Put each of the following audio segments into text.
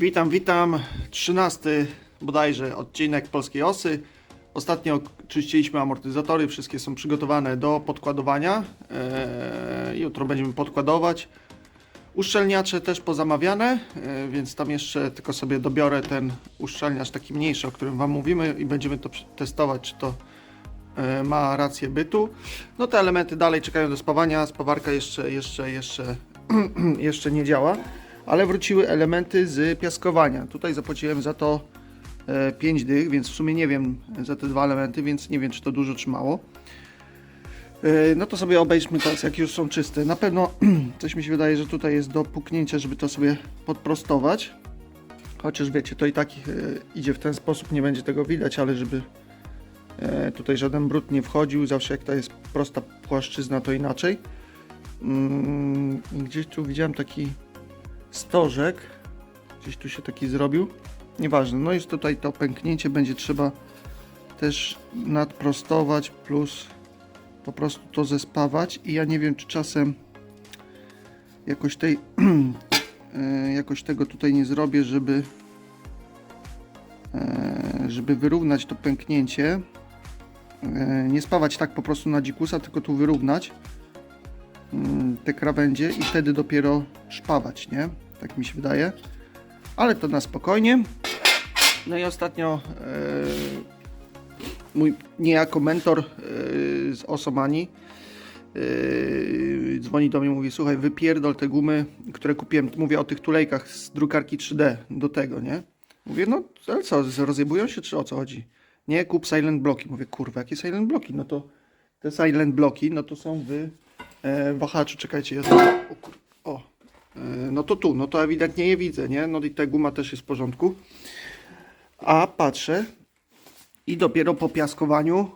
Witam, witam. 13 bodajże odcinek Polskiej Osy. Ostatnio czyściliśmy amortyzatory, wszystkie są przygotowane do podkładowania. Eee, jutro będziemy podkładować. Uszczelniacze też pozamawiane, e, więc tam jeszcze tylko sobie dobiorę ten uszczelniacz taki mniejszy, o którym Wam mówimy i będziemy to testować, czy to e, ma rację bytu. No te elementy dalej czekają do spawania, spawarka jeszcze, jeszcze, jeszcze, jeszcze nie działa, ale wróciły elementy z piaskowania. Tutaj zapłaciłem za to 5 dych, więc w sumie nie wiem za te dwa elementy, więc nie wiem czy to dużo trzymało. E, No to sobie obejrzmy teraz, jak już są czyste. Na pewno coś mi się wydaje, że tutaj jest do puknięcia, żeby to sobie podprostować. Chociaż wiecie, to i tak e, idzie w ten sposób, nie będzie tego widać, ale żeby e, tutaj żaden brud nie wchodził, zawsze jak to jest prosta płaszczyzna, to inaczej. Mm, Gdzieś tu widziałem taki stożek, gdzieś tu się taki zrobił. Nieważne, no jest tutaj to pęknięcie, będzie trzeba też nadprostować, plus po prostu to zespawać. I ja nie wiem czy czasem jakoś tej e, jakoś tego tutaj nie zrobię, żeby e, żeby wyrównać to pęknięcie. E, nie spawać tak po prostu na dzikusa, tylko tu wyrównać te krawędzie i wtedy dopiero szpawać, nie? Tak mi się wydaje. Ale to na spokojnie. No i ostatnio e, mój niejako mentor e, z Osomani e, dzwoni do mnie, mówi słuchaj, wypierdol te gumy, które kupiłem, mówię o tych tulejkach z drukarki 3D do tego, nie? Mówię, no ale co, rozjebują się czy o co chodzi? Nie, kup silent bloki. Mówię, kurwa, jakie silent bloki? No to te silent bloki, no to są w e, wahaczu, czekajcie, ja o, kur, o e, no to tu, no to ewidentnie je widzę, nie? No i ta guma też jest w porządku. A patrzę i dopiero po piaskowaniu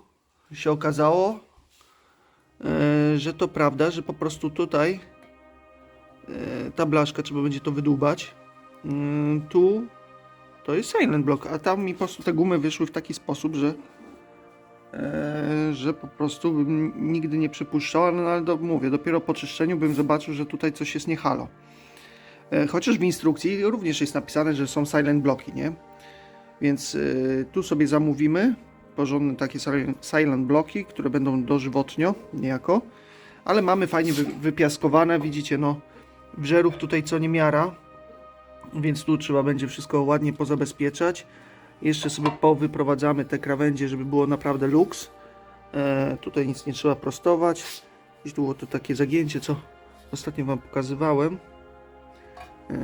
się okazało, e, że to prawda, że po prostu tutaj e, ta blaszka, trzeba będzie to wydłubać. Mm, tu to jest silent block, a tam mi po prostu te gumy wyszły w taki sposób, że e, że po prostu bym nigdy nie przypuszczał, ale, ale do, mówię, dopiero po czyszczeniu bym zobaczył, że tutaj coś jest nie halo. E, chociaż w instrukcji również jest napisane, że są silent bloki, nie? Więc e, tu sobie zamówimy porządne takie silent- bloki, które będą dożywotnio niejako, ale mamy fajnie wy, wypiaskowane, widzicie, no brzerów tutaj co nie miara, więc tu trzeba będzie wszystko ładnie pozabezpieczać. Jeszcze sobie powyprowadzamy te krawędzie, żeby było naprawdę luks. E, tutaj nic nie trzeba prostować. Gdzieś było to takie zagięcie, co ostatnio Wam pokazywałem. E,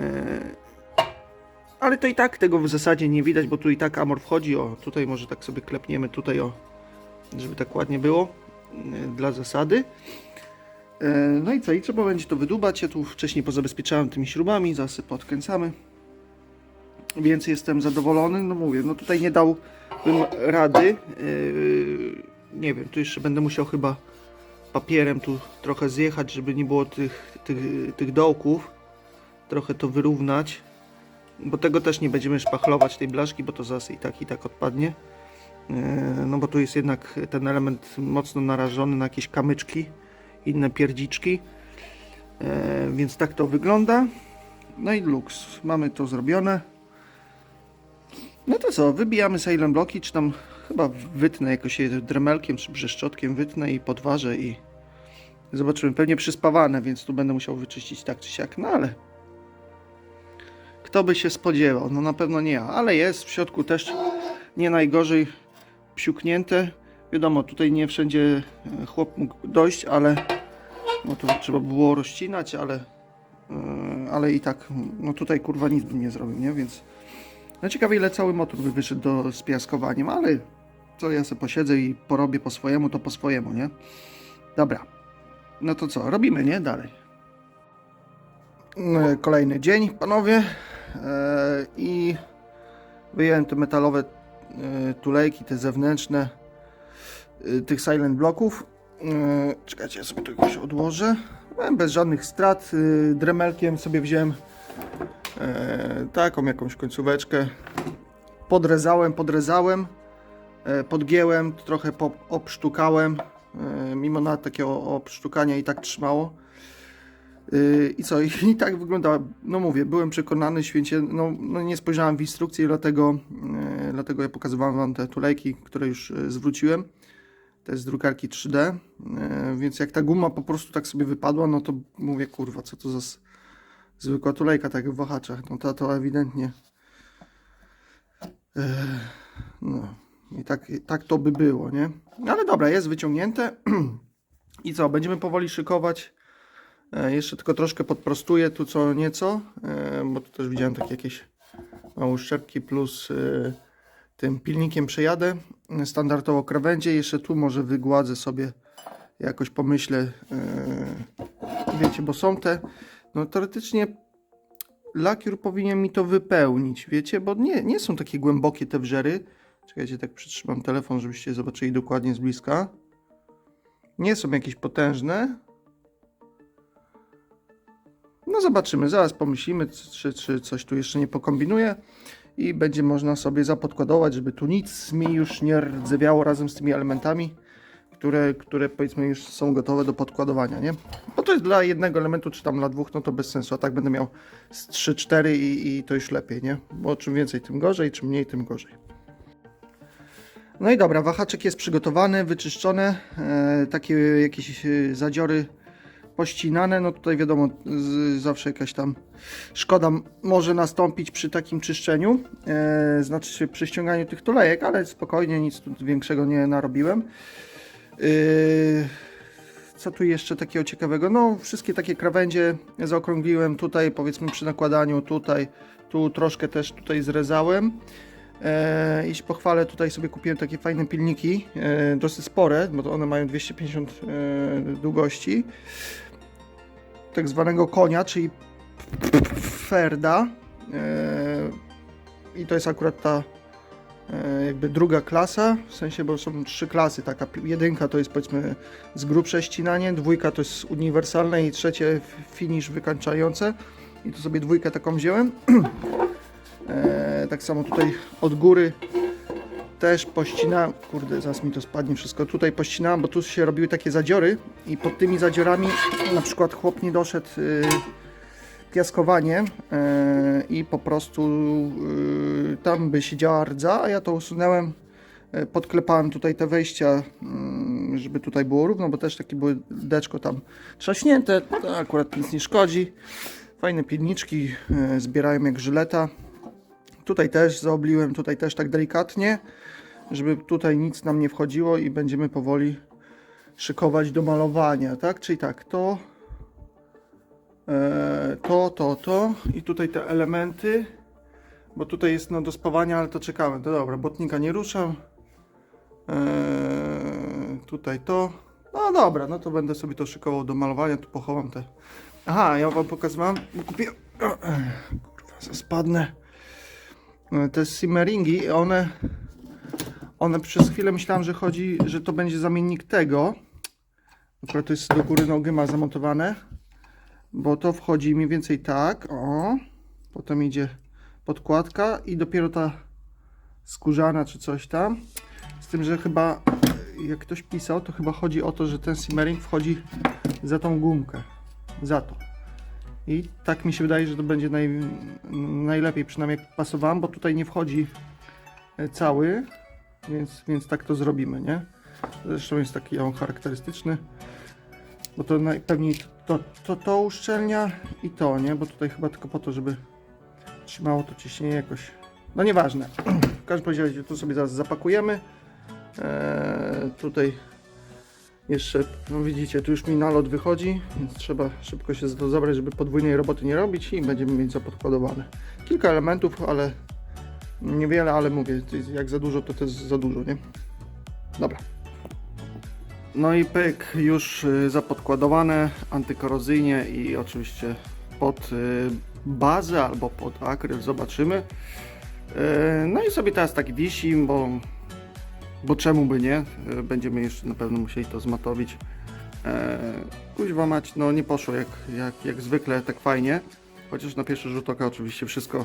ale to i tak tego w zasadzie nie widać, bo tu i tak amor wchodzi. O, tutaj może tak sobie klepniemy tutaj, o, żeby tak ładnie było e, dla zasady. E, No i co? I trzeba będzie to wydubać. Ja tu wcześniej pozabezpieczałem tymi śrubami, zaraz sobie podkręcamy. Więc jestem zadowolony. No mówię, no tutaj nie dałbym rady. Yy, nie wiem, tu jeszcze będę musiał chyba papierem tu trochę zjechać, żeby nie było tych, tych, tych dołków. Trochę to wyrównać. Bo tego też nie będziemy szpachlować tej blaszki, bo to zaraz i tak i tak odpadnie. Yy, No bo tu jest jednak ten element mocno narażony na jakieś kamyczki inne pierdziczki. E, więc tak to wygląda. No i luks. Mamy to zrobione. No to co, wybijamy silent bloki, czy tam chyba wytnę jakoś je dremelkiem, czy brzeszczotkiem wytnę i podważę i zobaczymy. Pewnie przyspawane, więc tu będę musiał wyczyścić tak czy siak, no ale kto by się spodziewał? No na pewno nie ja, ale jest w środku też nie najgorzej psiuknięte. Wiadomo, tutaj nie wszędzie e, chłop mógł dojść, ale no to trzeba było rozcinać, ale e, ale i tak, no tutaj kurwa nic bym nie zrobił, nie? Więc no ciekawe ile cały motor by wyszedł do, z piaskowaniem, ale co ja sobie posiedzę i porobię po swojemu, to po swojemu, nie? Dobra. No to co, robimy, nie? Dalej. E, Kolejny dzień, panowie. E, I wyjąłem te metalowe e, tulejki, te zewnętrzne tych silent bloków. Czekajcie, ja sobie to jakoś odłożę. Bez żadnych strat. Dremelkiem sobie wziąłem taką jakąś końcóweczkę. Podrezałem, podrezałem, e, podgięłem, trochę obsztukałem. e, Mimo na takiego obsztukania i tak trzymało. I co? I tak wyglądała. No mówię, byłem przekonany święcie. No, no nie spojrzałem w instrukcję, dlatego, dlatego ja pokazywałem wam te tulejki, które już zwróciłem. Te z drukarki 3D. Yy, więc jak ta guma po prostu tak sobie wypadła, no to mówię, kurwa, co to za zwykła tulejka, tak jak w wahaczach. No to, to ewidentnie. Yy, no. I tak, tak to by było, nie? Ale dobra, jest wyciągnięte. I co? Będziemy powoli szykować. E, Jeszcze tylko troszkę podprostuję tu co nieco, e, bo tu też widziałem takie jakieś małe uszczepki plus e, tym pilnikiem przejadę. E, Standardowo krawędzie. Jeszcze tu może wygładzę sobie jakoś pomyślę. e, Wiecie, bo są te, no teoretycznie lakier powinien mi to wypełnić, wiecie, bo nie, nie są takie głębokie te wrzery. Czekajcie, tak przytrzymam telefon, żebyście zobaczyli dokładnie z bliska. Nie są jakieś potężne. No zobaczymy, zaraz pomyślimy, czy, czy coś tu jeszcze nie pokombinuję i będzie można sobie zapodkładować, żeby tu nic mi już nie rdzewiało razem z tymi elementami, które, które powiedzmy już są gotowe do podkładowania, nie? Bo to jest dla jednego elementu, czy tam dla dwóch, no to bez sensu, a tak będę miał z 3-4 i, i to już lepiej, nie? Bo czym więcej, tym gorzej, czym mniej, tym gorzej. No i dobra, wahaczek jest przygotowany, wyczyszczone, e, takie jakieś e, zadziory pościnane, no tutaj wiadomo, z, zawsze jakaś tam szkoda może nastąpić przy takim czyszczeniu, e, znaczy przy ściąganiu tych tulejek, ale spokojnie, nic tu większego nie narobiłem. E, co tu jeszcze takiego ciekawego? No, wszystkie takie krawędzie zaokrągliłem tutaj, powiedzmy przy nakładaniu, tutaj, tu troszkę też tutaj zrezałem. E, I się pochwalę, tutaj sobie kupiłem takie fajne pilniki, e, dosyć spore, bo to one mają 250 e, długości. Tak zwanego konia, czyli Ferda. I to jest akurat ta jakby druga klasa, w sensie, bo są trzy klasy. Taka jedynka to jest powiedzmy z grubsze ścinanie, dwójka to jest uniwersalne i trzecie finish wykańczające. I tu sobie dwójkę taką wziąłem. E, tak samo tutaj od góry też pościnałem. Kurde, zaraz mi to spadnie wszystko. Tutaj pościnałem, bo tu się robiły takie zadziory i pod tymi zadziorami na przykład chłop nie doszedł y, piaskowanie y, i po prostu y, tam by siedziała rdza, a ja to usunęłem. y, Podklepałem tutaj te wejścia, żeby tutaj było równo, bo też takie były deczko tam trzaśnięte. To akurat nic nie szkodzi. Fajne pilniczki, y, zbierają jak żyleta. Tutaj też zaobliłem, tutaj też tak delikatnie, żeby tutaj nic nam nie wchodziło i będziemy powoli szykować do malowania, tak? Czyli tak, to, e, to, to, to i tutaj te elementy, bo tutaj jest no do spawania, ale to czekamy. To dobra, botnika nie ruszam. E, tutaj to. No dobra, no to będę sobie to szykował do malowania, tu pochowam te. Aha, ja wam pokazywałem, bo kupiłem. E, Kurwa, spadnę te simmeringi, one, one przez chwilę myślałem, że chodzi, że to będzie zamiennik tego. Akurat to jest do góry nogi ma zamontowane, bo to wchodzi mniej więcej tak, o, potem idzie podkładka i dopiero ta skórzana czy coś tam. Z tym, że chyba, jak ktoś pisał, to chyba chodzi o to, że ten simmering wchodzi za tą gumkę, za to. I tak mi się wydaje, że to będzie naj, najlepiej, przynajmniej jak pasowałem, bo tutaj nie wchodzi e, cały, więc, więc tak to zrobimy, nie? Zresztą jest taki on charakterystyczny, bo to najpewniej to, to, to uszczelnia i to, nie? Bo tutaj chyba tylko po to, żeby trzymało to ciśnienie jakoś. No nieważne. W każdym razie tu sobie zaraz zapakujemy. Eee, tutaj jeszcze, no widzicie, tu już mi nalot wychodzi, więc trzeba szybko się to zabrać, żeby podwójnej roboty nie robić i będziemy mieć zapodkładowane. Kilka elementów, ale niewiele, ale mówię, to jak za dużo, to to jest za dużo, nie? Dobra. No i pyk, już y, zapodkładowane antykorozyjnie i oczywiście pod y, bazę albo pod akryl, zobaczymy. Y, No i sobie teraz tak wisi, bo bo czemu by nie? E, Będziemy jeszcze na pewno musieli to zmatowić. Eee, kuźwa mać, no nie poszło jak, jak, jak zwykle tak fajnie. Chociaż na pierwszy rzut oka oczywiście wszystko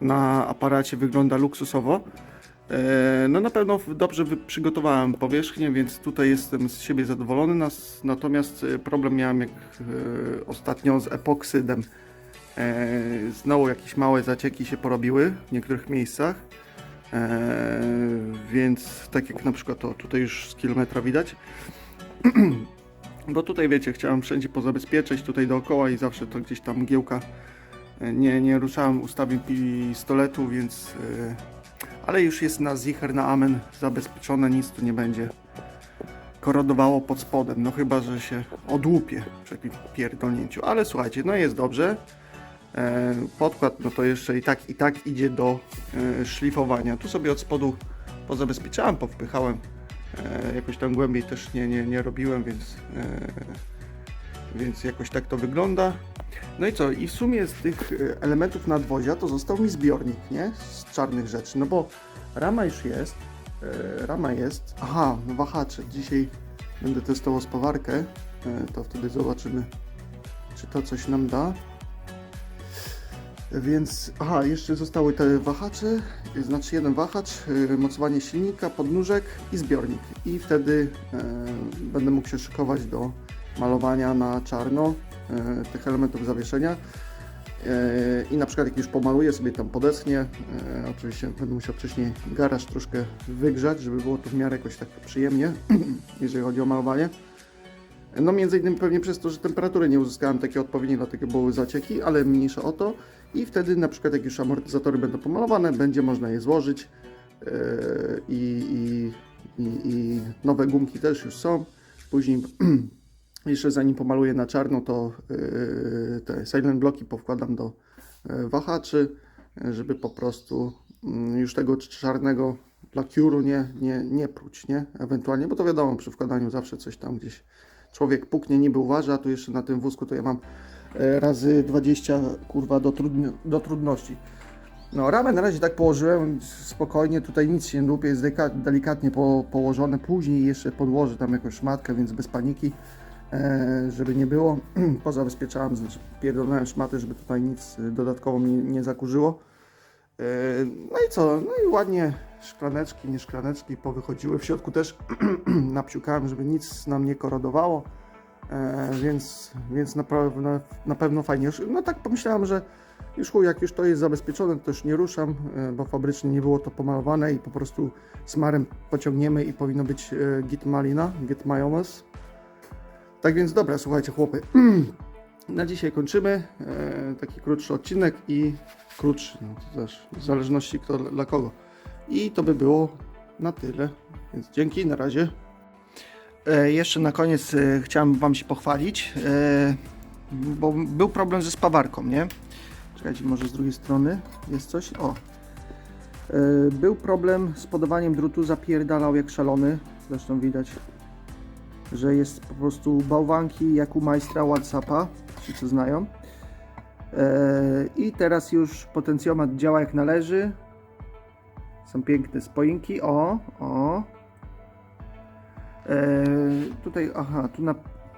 na aparacie wygląda luksusowo. E, No na pewno dobrze przygotowałem powierzchnię, więc tutaj jestem z siebie zadowolony. Natomiast e, problem miałem jak e, ostatnio z epoksydem. Znowu jakieś małe zacieki się porobiły w niektórych miejscach. Więc tak jak na przykład to tutaj już z kilometra widać. Bo tutaj wiecie, chciałem wszędzie pozabezpieczyć tutaj dookoła i zawsze to gdzieś tam mgiełka. Nie, nie ruszałem ustawień pistoletu, więc ale już jest na zicher, na amen. Zabezpieczone, nic tu nie będzie. Korodowało pod spodem, no chyba, że się odłupie przy pierdolnięciu, ale słuchajcie, no jest dobrze. E, podkład, no to jeszcze i tak, i tak idzie do e, szlifowania. Tu sobie od spodu pozabezpieczałem, powpychałem, e, jakoś tam głębiej też nie, nie, nie robiłem, więc, więc jakoś tak to wygląda. No i co? I w sumie z tych e, elementów nadwozia to został mi zbiornik, nie? Z czarnych rzeczy. No bo rama już jest. E, rama jest. Aha, no wahacze. Dzisiaj będę testował spawarkę. E, to wtedy zobaczymy, czy to coś nam da. Więc, aha, jeszcze zostały te wahacze, znaczy jeden wahacz, mocowanie silnika, podnóżek i zbiornik. I wtedy będę mógł się szykować do malowania na czarno e, tych elementów zawieszenia. E, I na przykład jak już pomaluję sobie tam podeschnie, oczywiście będę musiał wcześniej garaż troszkę wygrzać, żeby było to w miarę jakoś tak przyjemnie, jeżeli chodzi o malowanie. No między innymi pewnie przez to, że temperatury nie uzyskałem takiej odpowiedniej, dlatego były zacieki, ale mniejsza o to. I wtedy na przykład jak już amortyzatory będą pomalowane, będzie można je złożyć e, i, i, i nowe gumki też już są. Później jeszcze zanim pomaluję na czarno, to yy, te silent bloki powkładam do yy, wahaczy, żeby po prostu yy, już tego czarnego lakiuru nie, nie, nie pruć, nie? Ewentualnie, bo to wiadomo, przy wkładaniu zawsze coś tam gdzieś człowiek puknie, niby uważa, a tu jeszcze na tym wózku to ja mam yy, razy 20 kurwa do, trudni- do trudności. No, ramę na razie tak położyłem spokojnie, tutaj nic się nie lupie, jest delikatnie po, położone, później jeszcze podłożę tam jakąś szmatkę, więc bez paniki, e, żeby nie było. Pozabezpieczałem, znaczy pierdolnąłem szmatę, żeby tutaj nic e, dodatkowo mnie nie zakurzyło. E, no i co, no i ładnie szklaneczki, nie szklaneczki powychodziły, w środku też napsiukałem, żeby nic nam nie korodowało. E, więc, więc na, pewno, na pewno fajnie. No tak pomyślałem, że już chuj, jak już to jest zabezpieczone, to już nie ruszam, e, bo fabrycznie nie było to pomalowane i po prostu smarem pociągniemy i powinno być e, git malina, git majonez. Tak więc dobra, słuchajcie chłopy, na dzisiaj kończymy. E, taki krótszy odcinek i krótszy, no to też w zależności kto dla kogo. I to by było na tyle. Więc dzięki, na razie. E, jeszcze na koniec e, chciałem Wam się pochwalić, e, bo był problem ze spawarką, nie? Czekajcie, może z drugiej strony jest coś. O. E, był problem z podawaniem drutu, zapierdalał jak szalony. Zresztą widać, że jest po prostu bałwanki jak u majstra Whatsappa, ci co znają. E, I teraz już potencjomat działa jak należy. Są piękne spoinki. O, o. E, tutaj, aha, tu na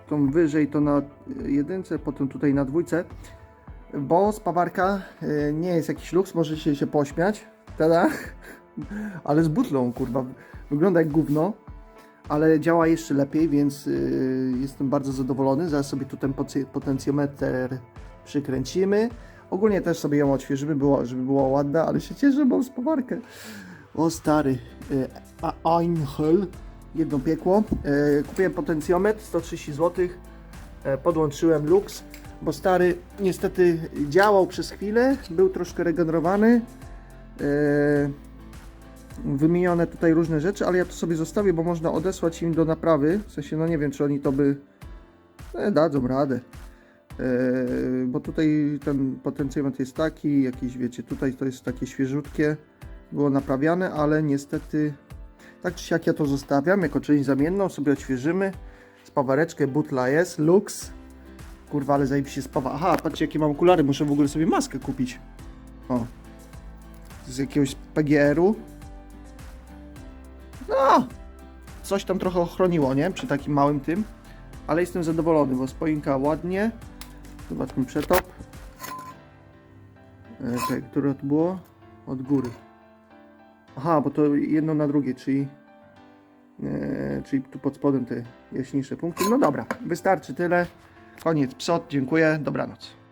tą wyżej to na jedynce, potem tutaj na dwójce bo spawarka y, nie jest jakiś luks, możecie się pośmiać, tada, ale z butlą, kurwa, wygląda jak gówno, ale działa jeszcze lepiej, więc y, jestem bardzo zadowolony, zaraz sobie tu ten potencjometr przykręcimy, ogólnie też sobie ją odświeżymy, było, żeby była ładna, ale się cieszę, mam spawarkę, o stary, y, Einhell, jedno piekło, y, kupiłem potencjometr, 130 zł, podłączyłem lux, bo stary niestety działał przez chwilę, był troszkę regenerowany. E, wymienione tutaj różne rzeczy, ale ja to sobie zostawię, bo można odesłać im do naprawy. W sensie, no nie wiem, czy oni to by e, dadzą radę. E, bo tutaj ten potencjometr jest taki, jakiś wiecie, tutaj to jest takie świeżutkie, było naprawiane, ale niestety tak czy siak ja to zostawiam jako część zamienną, sobie odświeżymy. Spawareczkę Butla jest, Lux. Kurwa, ale zajebiście spawa. Aha, patrzcie jakie mam okulary, muszę w ogóle sobie maskę kupić. O. Z jakiegoś PGR-u. No! Coś tam trochę ochroniło, nie? Przy takim małym tym. Ale jestem zadowolony, bo spoinka ładnie. Zobaczmy przetop. E, czekaj, które to było? Od góry. Aha, bo to jedno na drugie, czyli, e, czyli tu pod spodem te jaśniejsze punkty. No dobra, wystarczy tyle. Koniec, psot, dziękuję, dobranoc.